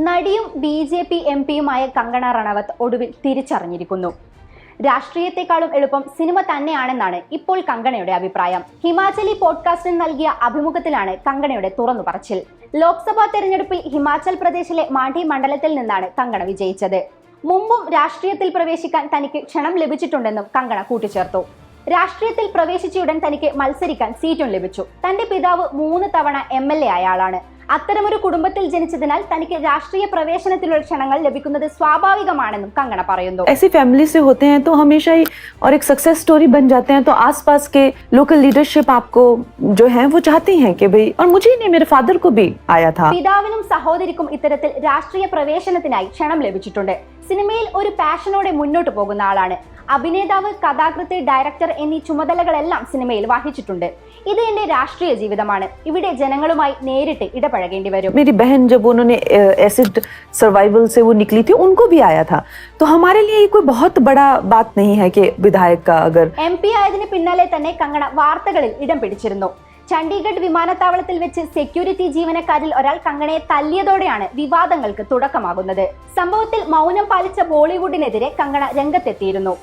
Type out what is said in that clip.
നടിയും B J P M പിയുമായ കങ്കണ റണവത്ത് ഒടുവിൽ തിരിച്ചറിഞ്ഞിരിക്കുന്നു. രാഷ്ട്രീയത്തെക്കാളും എളുപ്പം സിനിമ തന്നെയാണെന്നാണ് ഇപ്പോൾ കങ്കണയുടെ അഭിപ്രായം. ഹിമാചലി പോഡ്കാസ്റ്റിന് നൽകിയ അഭിമുഖത്തിലാണ് കങ്കണയുടെ തുറന്നു പറച്ചിൽ. ലോക്സഭാ തെരഞ്ഞെടുപ്പിൽ ഹിമാചൽ പ്രദേശിലെ മാണ്ഡി മണ്ഡലത്തിൽ നിന്നാണ് കങ്കണ വിജയിച്ചത്. മുമ്പും രാഷ്ട്രീയത്തിൽ പ്രവേശിക്കാൻ തനിക്ക് ക്ഷണം ലഭിച്ചിട്ടുണ്ടെന്നും കങ്കണ കൂട്ടിച്ചേർത്തു. രാഷ്ട്രീയത്തിൽ പ്രവേശിച്ചയുടൻ തനിക്ക് മത്സരിക്കാൻ സീറ്റും ലഭിച്ചു. തന്റെ പിതാവ് മൂന്ന് തവണ എം എൽ എ ആയ ആളാണ്. അത്തരമൊരു കുടുംബത്തിൽ ജനിച്ചതിനാൽ തനിക്ക് രാഷ്ട്രീയ പ്രവേശനത്തിലുള്ള ക്ഷണങ്ങൾ ലഭിക്കുന്നത് സ്വാഭാവികമാണെന്നും കങ്കണ പറയുന്നു ऐसी फैमिली से होते हैं तो हमेशा ही और एक सक्सेस स्टोरी बन जाते हैं तो आसपास के लोकल लीडरशिप आपको जो है वो चाहती हैं कि भाई और मुझे ही नहीं मेरे फादर को भी आया था പിതാവിനും സഹോദരിക്കും ഇത്തരത്തിൽ രാഷ്ട്രീയ പ്രവേശനത്തിനായി ക്ഷണം ലഭിച്ചിട്ടുണ്ട് സിനിമയിൽ ഒരു പാഷനോടെ മുന്നോട്ട് പോകുന്ന ആളാണ് അഭിനേതാവ് കഥാകൃത്ത് ഡയറക്ടർ എന്നീ ചുമതലകളെല്ലാം സിനിമയിൽ വഹിച്ചിട്ടുണ്ട് ഇത് എന്റെ രാഷ്ട്രീയ ജീവിതമാണ് ഇവിടെ ജനങ്ങളുമായി നേരിട്ട് ഇടപഴകേണ്ടി വരും मेरी बहन जब उन्होंने एसिड सर्वाइवल से वो निकली थी उनको भी आया था तो हमारे लिए ये कोई बहुत बड़ा बात नहीं है कि विधायक का अगर എം പി ആയതിന് പിന്നാലെ തന്നെ കങ്കണ വാർത്തകളിൽ ഇടം പിടിച്ചിരുന്നു ചണ്ഡീഗഡ് വിമാനത്താവളത്തിൽ വെച്ച് സെക്യൂരിറ്റി ജീവനക്കാരിൽ ഒരാൾ കങ്കണയെ തല്ലിയതോടെയാണ് വിവാദങ്ങൾക്ക് തുടക്കമാകുന്നത്. സംഭവത്തിൽ മൗനം പാലിച്ച ബോളിവുഡിനെതിരെ കങ്കണ രംഗത്തെത്തിയിരുന്നു.